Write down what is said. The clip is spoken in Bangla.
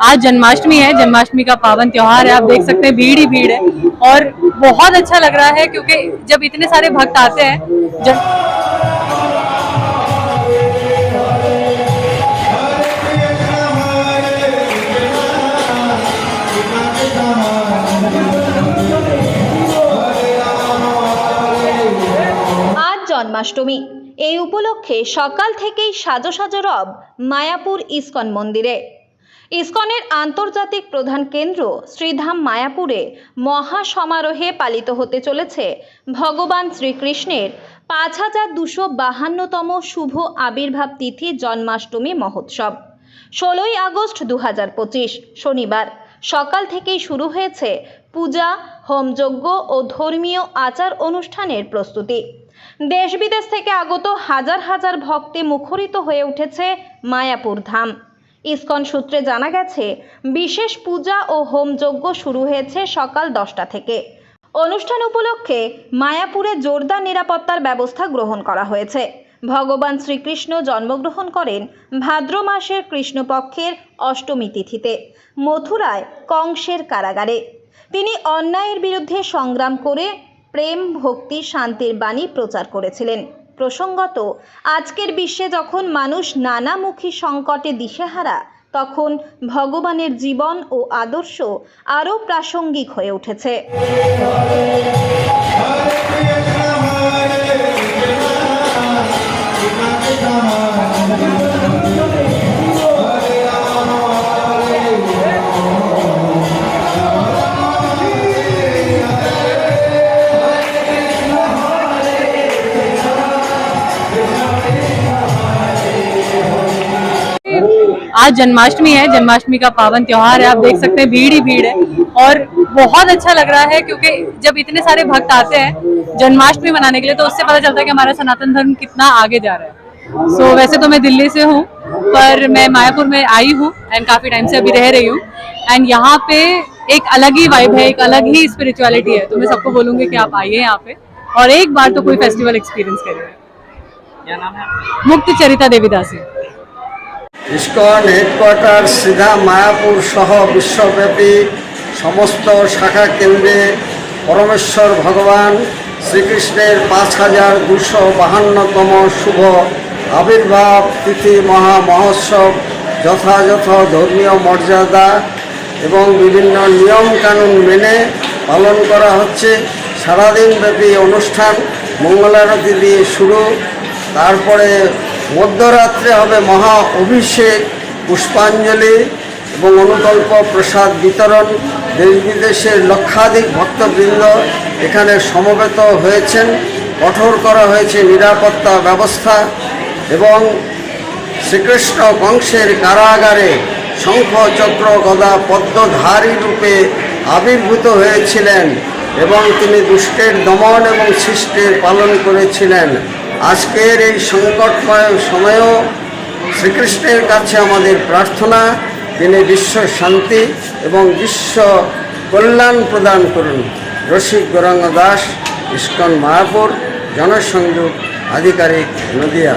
आज जन्माष्टमी है जन्माष्टमी का पावन त्योहार है आप देख सकते हैं भीड़ ही भीड़ है और बहुत अच्छा लग रहा है क्योंकि जब इतने सारे भक्त आते हैं जन... আজ জন্মাষ্টমী এই উপলক্ষে সকাল থেকেই সাজো সাজো রব মায়াপুর ইস্কন মন্দিরে ইস্কনের আন্তর্জাতিক প্রধান কেন্দ্র শ্রীধাম মায়াপুরে মহা সমারোহে পালিত হতে চলেছে ভগবান শ্রীকৃষ্ণের পাঁচ হাজার দুশো বাহান্নতম শুভ আবির্ভাব তিথি জন্মাষ্টমী মহোৎসব। ষোলোই আগস্ট দু হাজার পঁচিশ, শনিবার। সকাল থেকেই শুরু হয়েছে পূজা, হোমযজ্ঞ ও ধর্মীয় আচার অনুষ্ঠানের প্রস্তুতি। দেশ বিদেশ থেকে আগত হাজার হাজার ভক্তে মুখরিত হয়ে উঠেছে মায়াপুর ধাম। ইসকন সূত্রে জানা গেছে, বিশেষ পূজা ও হোমযজ্ঞ শুরু হয়েছে সকাল দশটা থেকে। অনুষ্ঠান উপলক্ষে মায়াপুরে জোরদার নিরাপত্তার ব্যবস্থা গ্রহণ করা হয়েছে। ভগবান শ্রীকৃষ্ণ জন্মগ্রহণ করেন ভাদ্র মাসের কৃষ্ণপক্ষের অষ্টমী তিথিতে, মথুরায় কংসের কারাগারে। তিনি অন্যায়ের বিরুদ্ধে সংগ্রাম করে প্রেম, ভক্তি, শান্তির বাণী প্রচার করেছিলেন। প্রসঙ্গত, আজকের বিশ্বে যখন মানুষ নানামুখী সংকটে দিশেহারা, তখন ভগবানের জীবন ও আদর্শ আরও প্রাসঙ্গিক হয়ে উঠেছে। आज जन्माष्टमी है जन्माष्टमी का पावन त्यौहार है आप देख सकते हैं भीड़ ही भीड़ है। और बहुत अच्छा लग रहा है क्योंकि जब इतने सारे भक्त आते हैं जन्माष्टमी मनाने के लिए तो उससे पता चलता है कि हमारा सनातन धर्म कितना आगे जा रहा है। सो so, वैसे तो मैं दिल्ली से हूँ पर मैं मायापुर में आई हूँ एंड काफ़ी टाइम से अभी रह रही हूँ। एंड यहाँ पे एक अलग ही वाइब है एक अलग ही स्पिरिचुअलिटी है। तो मैं सबको बोलूँगी कि आप आइए यहाँ पे और एक बार तो कोई फेस्टिवल एक्सपीरियंस करिए। क्या नाम है? मुक्त चरिता देवीदासी ইস্কন হেডকোয়ার্টার, সিধা, মায়াপুর সহ বিশ্বব্যাপী সমস্ত শাখা কেন্দ্রে পরমেশ্বর ভগবান শ্রীকৃষ্ণের পাঁচ হাজার দুশো বাহান্নতম শুভ আবির্ভাব তিথি মহা মহোৎসব যথাযথ ধর্মীয় মর্যাদা এবং বিভিন্ন নিয়মকানুন মেনে পালন করা হচ্ছে। সারাদিনব্যাপী অনুষ্ঠান মঙ্গলারতি দিয়ে শুরু। তারপরে মধ্যরাত্রে হবে মহা অভিষেক, পুষ্পাঞ্জলি এবং অনুকল্প প্রসাদ বিতরণ। দেশ বিদেশের লক্ষাধিক ভক্তবৃন্দ এখানে সমবেত হয়েছেন। কঠোর করা হয়েছে নিরাপত্তা ব্যবস্থা এবং শ্রীকৃষ্ণ বংশের কারাগারে শঙ্খ চক্র গদা পদ্মধারী রূপে আবির্ভূত হয়েছিলেন এবং তিনি দুষ্টের দমন এবং সৃষ্টির পালন করেছিলেন। আজকের এই সংকটময় সময়েও শ্রীকৃষ্ণের কাছে আমাদের প্রার্থনা, তিনি বিশ্ব শান্তি এবং বিশ্ব কল্যাণ প্রদান করুন। রসিক গৌরাঙ্গ দাস, ইস্কন মায়াপুর জনসংযোগ আধিকারিক নদিয়া।